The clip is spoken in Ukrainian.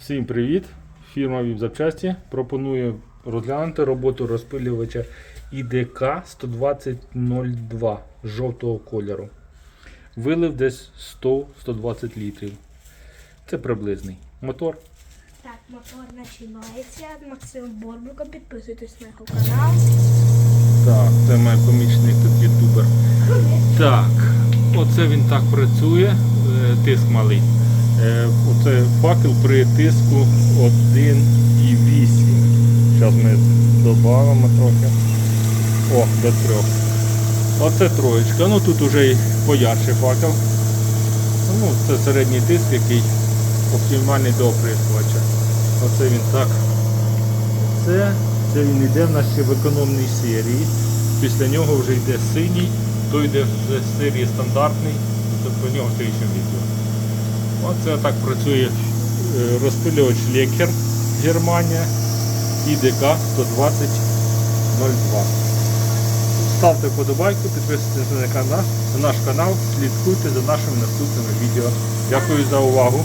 Всім привіт! Фірма ВІП Запчасті пропонує розглянути роботу розпилювача ІДК 12002 жовтого кольору. Вилив десь 100-120 літрів. Це приблизний. Мотор. Так, мотор починається. Максим Борбука, підписуйтесь на його канал. Так, це мій помічник тут ютубер. Так, оце він так працює, е, тиск малий. Е, Оце факел при тиску 1,8. Зараз ми додамо трохи. О, до 3. Оце троєчка. Ну тут вже поярче факел. Ну, це середній тиск, який оптимальний до оприскувача. Оце він так. Це, це він йде в нас ще в економній серії. Після нього вже йде синій, то йде вже серії стандартний, то про нього ще відео. Оце так працює е, розпилювач Лекер Германія ІДК 12002. Ставте вподобайку, підписуйтесь на наш канал, слідкуйте за нашими наступними відео. Дякую за увагу.